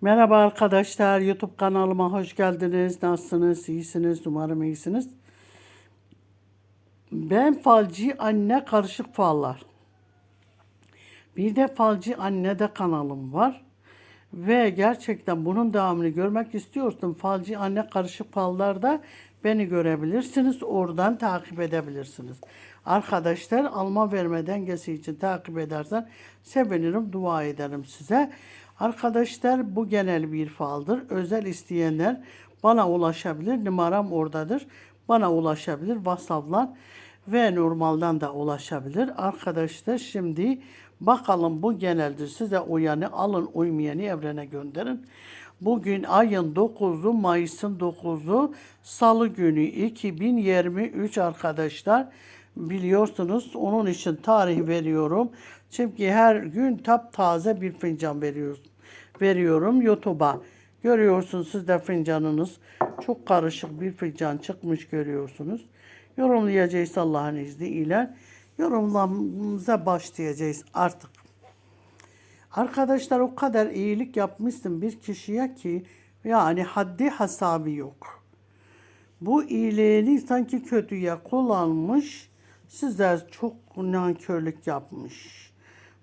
Merhaba arkadaşlar, YouTube kanalıma hoş geldiniz. Nasılsınız? İyisiniz? Umarım iyisiniz. Ben falcı anne karışık fallar. Bir de falcı anne de kanalım var. Ve gerçekten bunun devamını görmek istiyorsun. Falcı anne karışık fallarda beni görebilirsiniz. Oradan takip edebilirsiniz. Arkadaşlar alma verme dengesi için takip edersen sevinirim, dua ederim size. Arkadaşlar bu genel bir faldır. Özel isteyenler bana ulaşabilir. Numaram oradadır. Bana ulaşabilir. WhatsApp'lar ve normalden de ulaşabilir. Arkadaşlar şimdi bakalım bu geneldir. Size uyanı alın uymayanı evrene gönderin. Bugün ayın 9'u Mayıs'ın 9'u Salı günü 2023 arkadaşlar. Biliyorsunuz onun için tarih veriyorum. Çünkü her gün taptaze bir fincan veriyoruz. Veriyorum YouTube'a. Görüyorsunuz siz de fincanınız. Çok karışık bir fincan çıkmış görüyorsunuz. Yorumlayacağız Allah'ın izniyle. Yorumlamamıza başlayacağız artık. Arkadaşlar o kadar iyilik yapmışsın bir kişiye ki yani haddi hesabı yok. Bu iyiliğini sanki kötüye kullanmış, size çok nankörlük yapmış.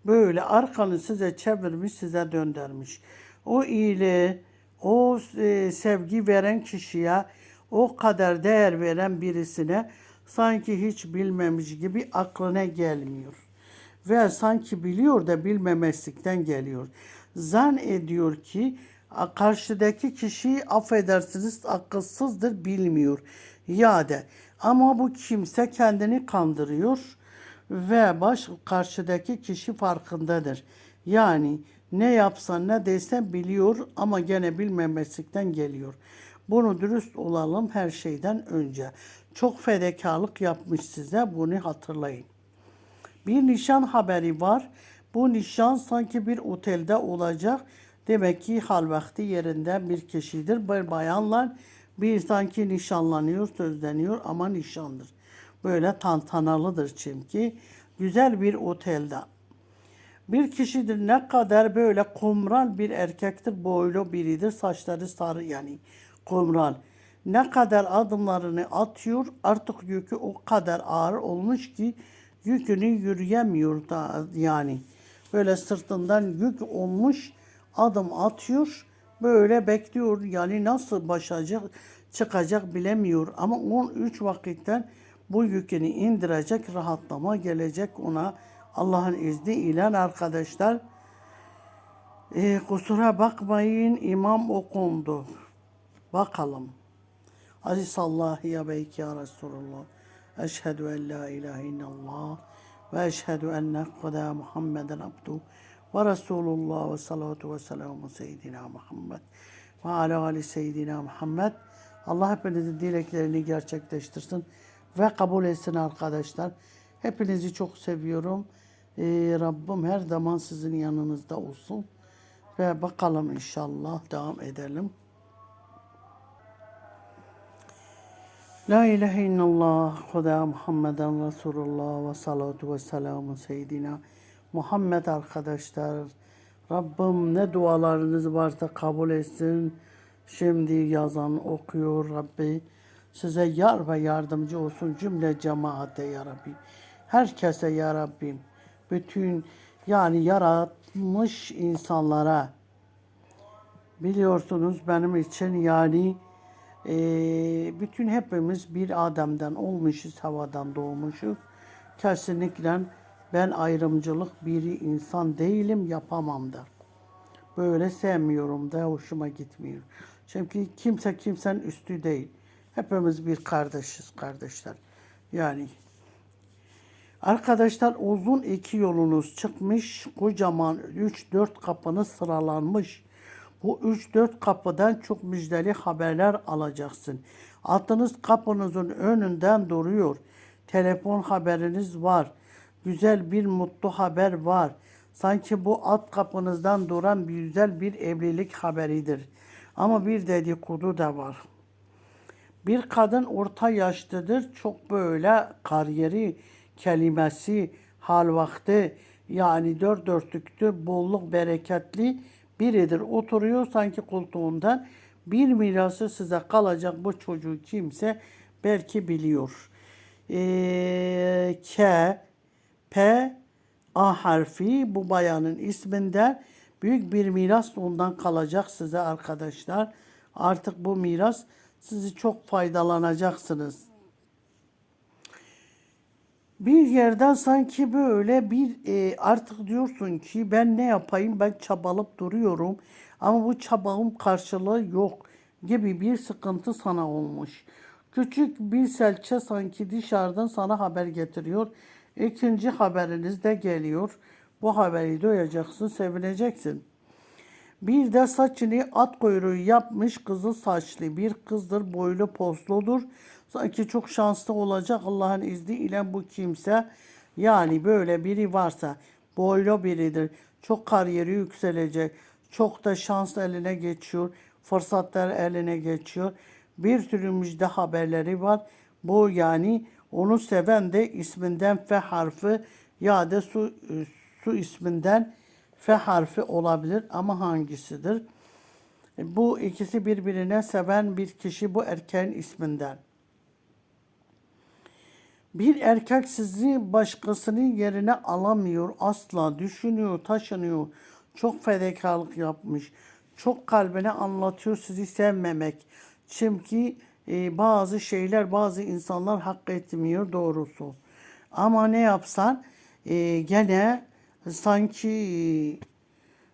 Böyle arkanı size çevirmiş, size döndürmüş. O iyiliği, o e, sevgi veren kişiye, o kadar değer veren birisine sanki hiç bilmemiş gibi aklına gelmiyor ve sanki biliyor da bilmemezlikten geliyor. Zan ediyor ki karşıdaki kişi affedersiniz akılsızdır bilmiyor. Ya da ama bu kimse kendini kandırıyor ve baş karşıdaki kişi farkındadır. Yani ne yapsan ne desen biliyor ama gene bilmemezlikten geliyor. Bunu dürüst olalım her şeyden önce. Çok fedakarlık yapmış size bunu hatırlayın. Bir nişan haberi var. Bu nişan sanki bir otelde olacak. Demek ki hal vakti yerinden bir kişidir. Bir bayanlar bir sanki nişanlanıyor, sözleniyor ama nişandır. Böyle tantanalıdır çünkü. Güzel bir otelde. Bir kişidir ne kadar böyle kumral bir erkektir, boylu biridir, saçları sarı yani kumral. Ne kadar adımlarını atıyor artık yükü o kadar ağır olmuş ki yükünü yürüyemiyor da yani. Böyle sırtından yük olmuş adım atıyor. Böyle bekliyor yani nasıl başacak çıkacak bilemiyor. Ama 13 vakitten bu yükünü indirecek rahatlama gelecek ona Allah'ın izniyle arkadaşlar. E, kusura bakmayın imam okundu. Bakalım. Aziz Allah ya beyki ya Resulullah. Eşhedü en la ilahe illallah ve eşhedü enne kuda Muhammeden abdu ve Resulullah ve salatu ve selamu seyyidina Muhammed ve ala ali seyyidina Muhammed. Allah hepinizin dileklerini gerçekleştirsin ve kabul etsin arkadaşlar. Hepinizi çok seviyorum. Ee, Rabbim her zaman sizin yanınızda olsun. Ve bakalım inşallah devam edelim. La ilahe illallah Huda Muhammeden Resulullah ve salatu ve selamu seyyidina Muhammed arkadaşlar. Rabbim ne dualarınız varsa kabul etsin. Şimdi yazan okuyor Rabbi. Size yar ve yardımcı olsun cümle cemaate ya Rabbi. Herkese ya Rabbim. Bütün yani yaratmış insanlara biliyorsunuz benim için yani ee, bütün hepimiz bir Adem'den olmuşuz, havadan doğmuşuz. Kesinlikle ben ayrımcılık biri insan değilim, yapamam da. Böyle sevmiyorum da, hoşuma gitmiyor. Çünkü kimse kimsenin üstü değil. Hepimiz bir kardeşiz kardeşler. Yani Arkadaşlar uzun iki yolunuz çıkmış. Kocaman 3-4 kapınız sıralanmış. Bu 3-4 kapıdan çok müjdeli haberler alacaksın. Atınız kapınızın önünden duruyor. Telefon haberiniz var. Güzel bir mutlu haber var. Sanki bu at kapınızdan duran bir güzel bir evlilik haberidir. Ama bir dedikodu da var. Bir kadın orta yaşlıdır. Çok böyle kariyeri kelimesi, hal vakti yani dört dörtlüktü, bolluk bereketli biridir. Oturuyor sanki koltuğundan. Bir mirası size kalacak bu çocuğu kimse belki biliyor. Ee, K, P, A harfi bu bayanın isminden büyük bir miras ondan kalacak size arkadaşlar. Artık bu miras sizi çok faydalanacaksınız. Bir yerden sanki böyle bir e, artık diyorsun ki ben ne yapayım ben çabalıp duruyorum ama bu çabamın karşılığı yok gibi bir sıkıntı sana olmuş. Küçük bir selçe sanki dışarıdan sana haber getiriyor. İkinci haberiniz de geliyor. Bu haberi duyacaksın, sevineceksin. Bir de saçını at kuyruğu yapmış kızıl saçlı bir kızdır boylu posludur. Sanki çok şanslı olacak Allah'ın izniyle bu kimse. Yani böyle biri varsa boylu biridir. Çok kariyeri yükselecek. Çok da şans eline geçiyor. Fırsatlar eline geçiyor. Bir sürü müjde haberleri var. Bu yani onu seven de isminden F harfi ya da su, su isminden F harfi olabilir ama hangisidir? Bu ikisi birbirine seven bir kişi bu erkeğin isminden. Bir erkek sizi başkasının yerine alamıyor asla. Düşünüyor, taşınıyor. Çok fedakarlık yapmış. Çok kalbine anlatıyor sizi sevmemek. Çünkü e, bazı şeyler, bazı insanlar hak etmiyor doğrusu. Ama ne yapsan e, gene sanki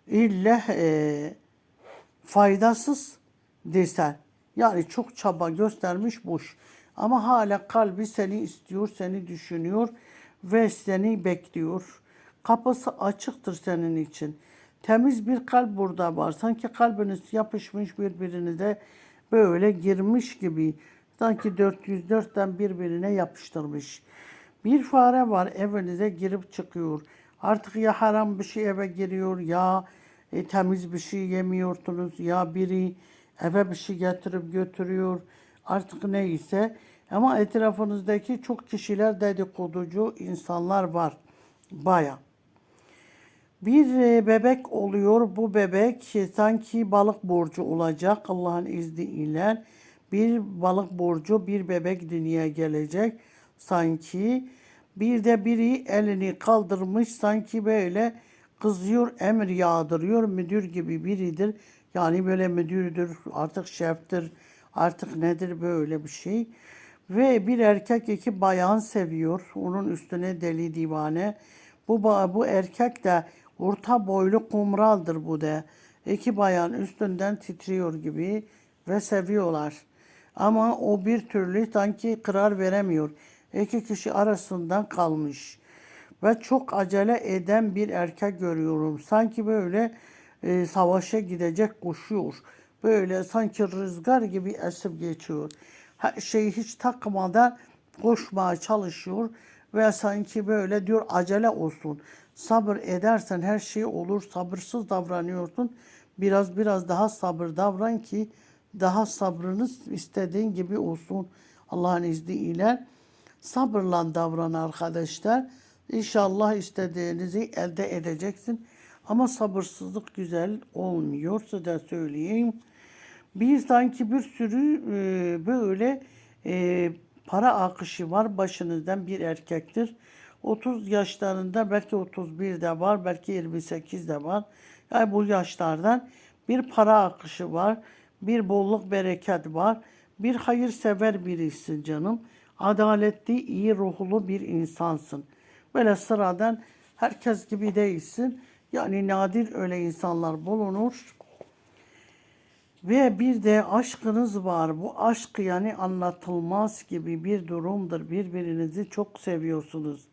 e, ille e, faydasız desen. Yani çok çaba göstermiş boş. Ama hala kalbi seni istiyor, seni düşünüyor ve seni bekliyor. Kapısı açıktır senin için. Temiz bir kalp burada var. Sanki kalbiniz yapışmış birbirine böyle girmiş gibi. Sanki 404'ten birbirine yapıştırmış. Bir fare var evinize girip çıkıyor. Artık ya haram bir şey eve giriyor ya e, temiz bir şey yemiyorsunuz ya biri eve bir şey getirip götürüyor. Artık neyse ama etrafınızdaki çok kişiler dedikoducu insanlar var. Baya. Bir e, bebek oluyor. Bu bebek e, sanki balık burcu olacak Allah'ın izniyle. Bir balık burcu bir bebek dünyaya gelecek sanki. Bir de biri elini kaldırmış sanki böyle kızıyor, emir yağdırıyor. Müdür gibi biridir. Yani böyle müdürdür, artık şeftir, artık nedir böyle bir şey. Ve bir erkek iki bayan seviyor. Onun üstüne deli divane. Bu, bu erkek de orta boylu kumraldır bu da. İki bayan üstünden titriyor gibi ve seviyorlar. Ama o bir türlü sanki karar veremiyor. İki kişi arasından kalmış. Ve çok acele eden bir erkek görüyorum. Sanki böyle e, savaşa gidecek koşuyor. Böyle sanki rüzgar gibi esip geçiyor. Her şeyi hiç takmadan koşmaya çalışıyor ve sanki böyle diyor acele olsun. Sabır edersen her şey olur. Sabırsız davranıyorsun. Biraz biraz daha sabır davran ki daha sabrınız istediğin gibi olsun Allah'ın izniyle. Sabırla davran arkadaşlar. İnşallah istediğinizi elde edeceksin. Ama sabırsızlık güzel olmuyor size söyleyeyim. Bir sanki bir sürü e, böyle e, para akışı var başınızdan bir erkektir. 30 yaşlarında belki 31 de var belki 28 de var. Yani bu yaşlardan bir para akışı var. Bir bolluk bereket var. Bir hayırsever birisin canım. Adaletli, iyi ruhlu bir insansın. Böyle sıradan herkes gibi değilsin. Yani nadir öyle insanlar bulunur. Ve bir de aşkınız var. Bu aşk yani anlatılmaz gibi bir durumdur. Birbirinizi çok seviyorsunuz.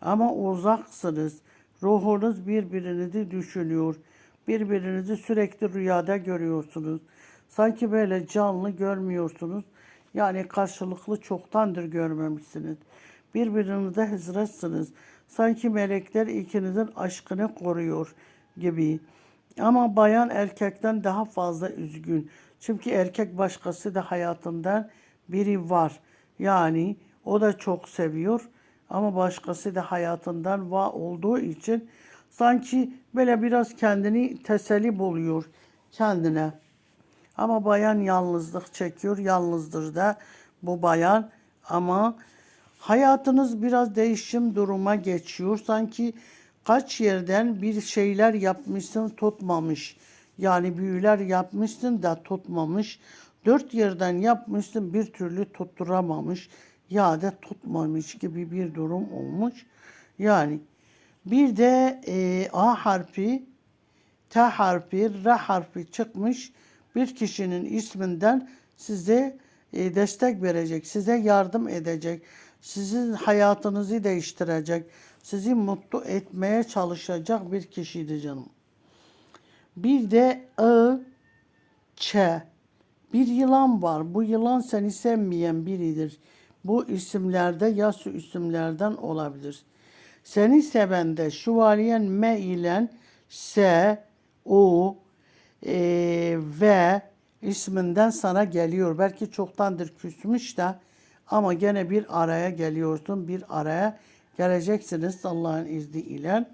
Ama uzaksınız. Ruhunuz birbirinizi düşünüyor. Birbirinizi sürekli rüyada görüyorsunuz. Sanki böyle canlı görmüyorsunuz. Yani karşılıklı çoktandır görmemişsiniz. Birbirinize hizretsiniz. Sanki melekler ikinizin aşkını koruyor gibi. Ama bayan erkekten daha fazla üzgün. Çünkü erkek başkası da hayatından biri var. Yani o da çok seviyor ama başkası da hayatından var olduğu için Sanki böyle biraz kendini teselli buluyor kendine. Ama bayan yalnızlık çekiyor. Yalnızdır da bu bayan. Ama hayatınız biraz değişim duruma geçiyor. Sanki kaç yerden bir şeyler yapmışsın tutmamış. Yani büyüler yapmışsın da tutmamış. Dört yerden yapmışsın bir türlü tutturamamış. Ya da tutmamış gibi bir durum olmuş. Yani bir de e, A harfi T harfi, R harfi çıkmış bir kişinin isminden size e, destek verecek, size yardım edecek, sizin hayatınızı değiştirecek, sizi mutlu etmeye çalışacak bir kişiydi canım. Bir de I, Ç. Bir yılan var. Bu yılan seni sevmeyen biridir. Bu isimlerde ya şu isimlerden olabilir. Seni seven de şuvaliyen M ile S, U, e, ve isminden sana geliyor. Belki çoktandır küsmüş de ama gene bir araya geliyorsun. Bir araya geleceksiniz Allah'ın izniyle.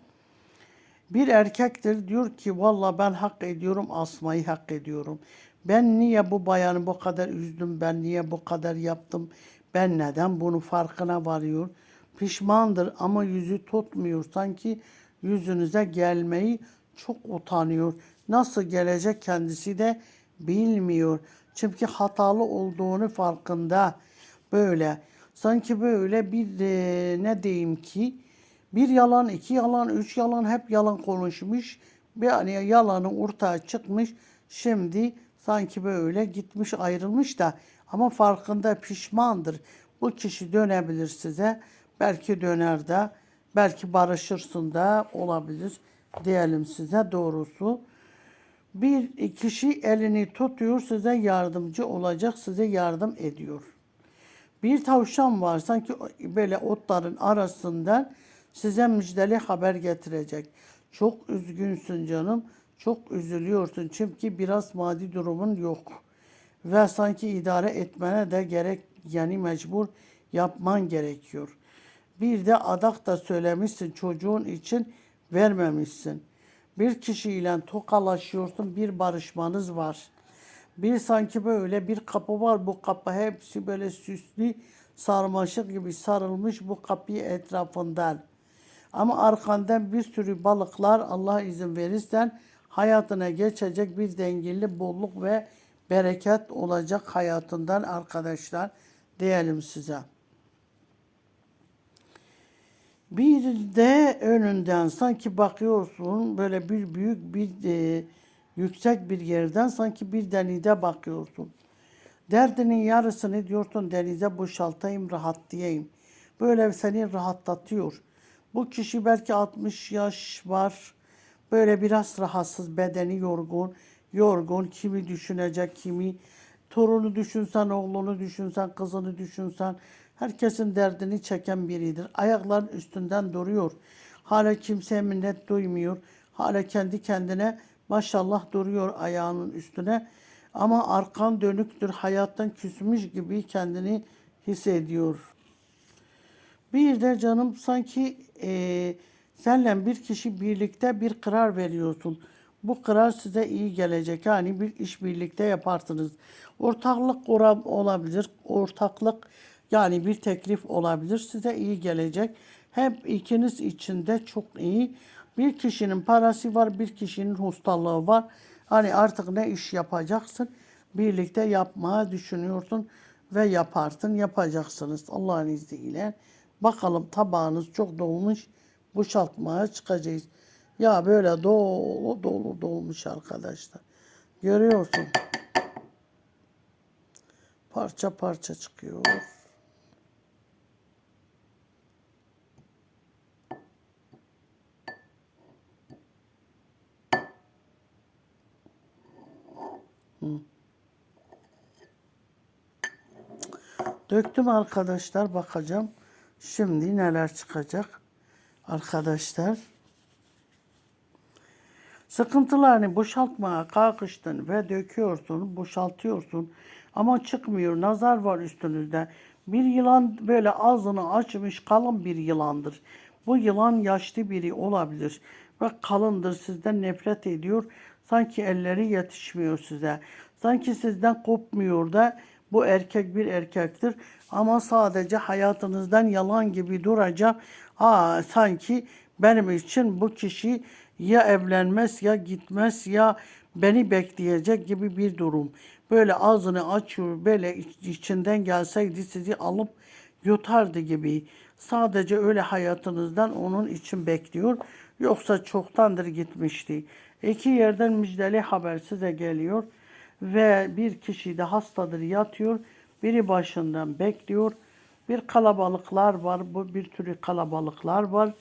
Bir erkektir diyor ki valla ben hak ediyorum asmayı hak ediyorum. Ben niye bu bayanı bu kadar üzdüm, ben niye bu kadar yaptım, ben neden bunu farkına varıyor. Pişmandır ama yüzü tutmuyor. Sanki yüzünüze gelmeyi çok utanıyor. Nasıl gelecek kendisi de bilmiyor. Çünkü hatalı olduğunu farkında. Böyle sanki böyle bir e, ne diyeyim ki bir yalan, iki yalan, üç yalan hep yalan konuşmuş. Hani yalanı ortaya çıkmış. Şimdi sanki böyle gitmiş ayrılmış da ama farkında pişmandır. Bu kişi dönebilir size. Belki döner de belki barışırsın da olabilir diyelim size doğrusu. Bir kişi elini tutuyor size yardımcı olacak size yardım ediyor. Bir tavşan var sanki böyle otların arasından size müjdeli haber getirecek. Çok üzgünsün canım. Çok üzülüyorsun çünkü biraz maddi durumun yok. Ve sanki idare etmene de gerek yani mecbur yapman gerekiyor. Bir de adak da söylemişsin çocuğun için vermemişsin. Bir kişiyle tokalaşıyorsun bir barışmanız var. Bir sanki böyle bir kapı var. Bu kapı hepsi böyle süslü sarmaşık gibi sarılmış bu kapı etrafından. Ama arkandan bir sürü balıklar Allah izin verirsen hayatına geçecek bir dengeli bolluk ve bereket olacak hayatından arkadaşlar diyelim size. Bir de önünden sanki bakıyorsun böyle bir büyük bir e, yüksek bir yerden sanki bir denize bakıyorsun. Derdinin yarısını diyorsun denize boşaltayım rahatlayayım. Böyle seni rahatlatıyor. Bu kişi belki 60 yaş var. Böyle biraz rahatsız, bedeni yorgun. Yorgun, kimi düşünecek, kimi torunu düşünsen, oğlunu düşünsen, kızını düşünsen. Herkesin derdini çeken biridir. Ayakların üstünden duruyor. Hala kimseye minnet duymuyor. Hala kendi kendine maşallah duruyor ayağının üstüne. Ama arkan dönüktür. Hayattan küsmüş gibi kendini hissediyor. Bir de canım sanki e, senle bir kişi birlikte bir karar veriyorsun. Bu karar size iyi gelecek. Yani bir iş birlikte yaparsınız. Ortaklık olabilir. Ortaklık yani bir teklif olabilir. Size iyi gelecek. Hep ikiniz için de çok iyi. Bir kişinin parası var, bir kişinin hastalığı var. Hani artık ne iş yapacaksın? Birlikte yapmaya düşünüyorsun ve yaparsın, yapacaksınız Allah'ın izniyle. Bakalım tabağınız çok dolmuş, boşaltmaya çıkacağız. Ya böyle dolu dolu dolmuş arkadaşlar. Görüyorsun. Parça parça çıkıyor. Döktüm arkadaşlar bakacağım. Şimdi neler çıkacak arkadaşlar. Sıkıntılarını boşaltmaya kalkıştın ve döküyorsun, boşaltıyorsun ama çıkmıyor. Nazar var üstünüzde. Bir yılan böyle ağzını açmış kalın bir yılandır. Bu yılan yaşlı biri olabilir. ve kalındır sizden nefret ediyor. Sanki elleri yetişmiyor size. Sanki sizden kopmuyor da bu erkek bir erkektir. Ama sadece hayatınızdan yalan gibi duracak. Aa, sanki benim için bu kişi ya evlenmez ya gitmez ya beni bekleyecek gibi bir durum. Böyle ağzını açıyor böyle iç- içinden gelseydi sizi alıp yutardı gibi. Sadece öyle hayatınızdan onun için bekliyor. Yoksa çoktandır gitmişti. İki yerden müjdeli haber size geliyor. Ve bir kişi de hastadır yatıyor. Biri başından bekliyor. Bir kalabalıklar var. Bu bir türlü kalabalıklar var.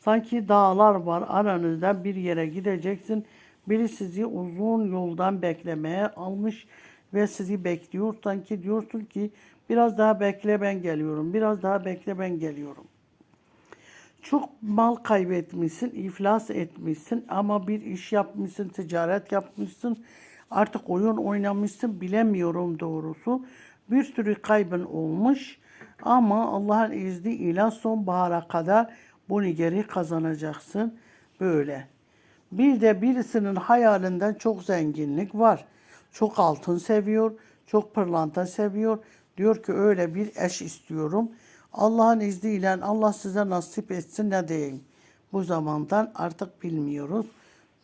Sanki dağlar var aranızda bir yere gideceksin. Biri sizi uzun yoldan beklemeye almış ve sizi bekliyor. Sanki diyorsun ki biraz daha bekle ben geliyorum. Biraz daha bekle ben geliyorum. Çok mal kaybetmişsin, iflas etmişsin ama bir iş yapmışsın, ticaret yapmışsın. Artık oyun oynamışsın, bilemiyorum doğrusu. Bir sürü kaybın olmuş ama Allah'ın izniyle sonbahara kadar bunu geri kazanacaksın. Böyle. Bir de birisinin hayalinden çok zenginlik var. Çok altın seviyor, çok pırlanta seviyor. Diyor ki öyle bir eş istiyorum. Allah'ın izniyle Allah size nasip etsin ne diyeyim. Bu zamandan artık bilmiyoruz.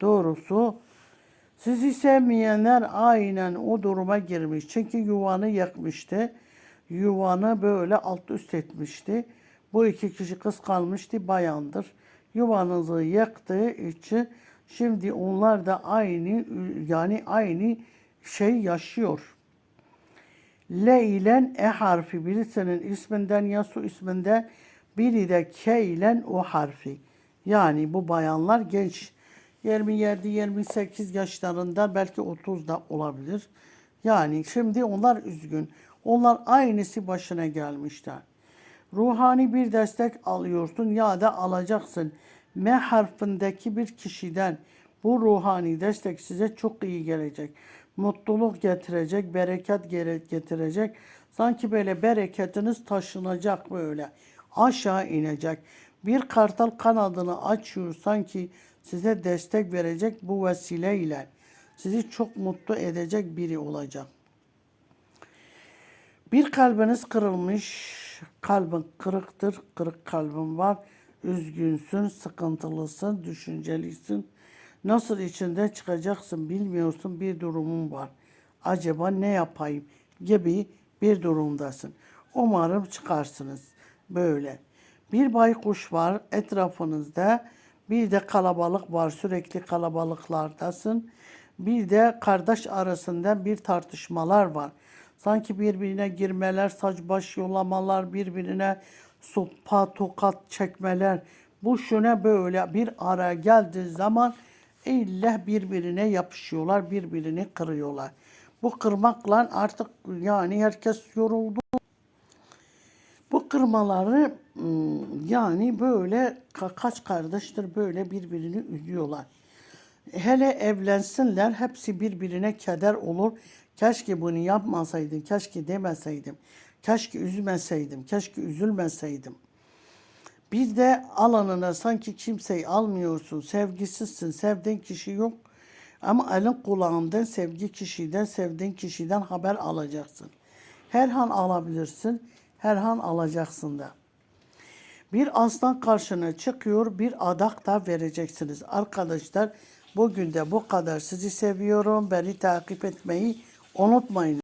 Doğrusu sizi sevmeyenler aynen o duruma girmiş. Çünkü yuvanı yakmıştı. Yuvanı böyle alt üst etmişti. Bu iki kişi kıskanmıştı, bayandır. Yuvanızı yaktığı için şimdi onlar da aynı yani aynı şey yaşıyor. L ile E harfi birisinin isminden ya su isminde biri de K ile O harfi. Yani bu bayanlar genç 27-28 yaşlarında belki 30 da olabilir. Yani şimdi onlar üzgün. Onlar aynısı başına gelmişler. Ruhani bir destek alıyorsun ya da alacaksın. M harfindeki bir kişiden bu ruhani destek size çok iyi gelecek. Mutluluk getirecek, bereket getirecek. Sanki böyle bereketiniz taşınacak böyle. Aşağı inecek. Bir kartal kanadını açıyor sanki size destek verecek bu vesileyle. Sizi çok mutlu edecek biri olacak. Bir kalbiniz kırılmış, kalbin kırıktır, kırık kalbin var. Üzgünsün, sıkıntılısın, düşüncelisin. Nasıl içinde çıkacaksın bilmiyorsun bir durumun var. Acaba ne yapayım gibi bir durumdasın. Umarım çıkarsınız böyle. Bir baykuş var etrafınızda. Bir de kalabalık var sürekli kalabalıklardasın. Bir de kardeş arasında bir tartışmalar var. Sanki birbirine girmeler, saç baş yolamalar, birbirine sopa tokat çekmeler. Bu şuna böyle bir ara geldiği zaman illa birbirine yapışıyorlar, birbirini kırıyorlar. Bu kırmakla artık yani herkes yoruldu. Kırmaları ım, yani böyle ka- kaç kardeştir böyle birbirini üzüyorlar. Hele evlensinler hepsi birbirine keder olur. Keşke bunu yapmasaydım, keşke demeseydim, keşke üzmeseydim, keşke üzülmeseydim. Bir de alanına sanki kimseyi almıyorsun, sevgisizsin, sevdiğin kişi yok. Ama elin kulağından sevgi kişiden, sevdiğin kişiden haber alacaksın. Her an alabilirsin, her an alacaksın da. Bir aslan karşına çıkıyor, bir adak da vereceksiniz. Arkadaşlar bugün de bu kadar. Sizi seviyorum. Beni takip etmeyi unutmayın.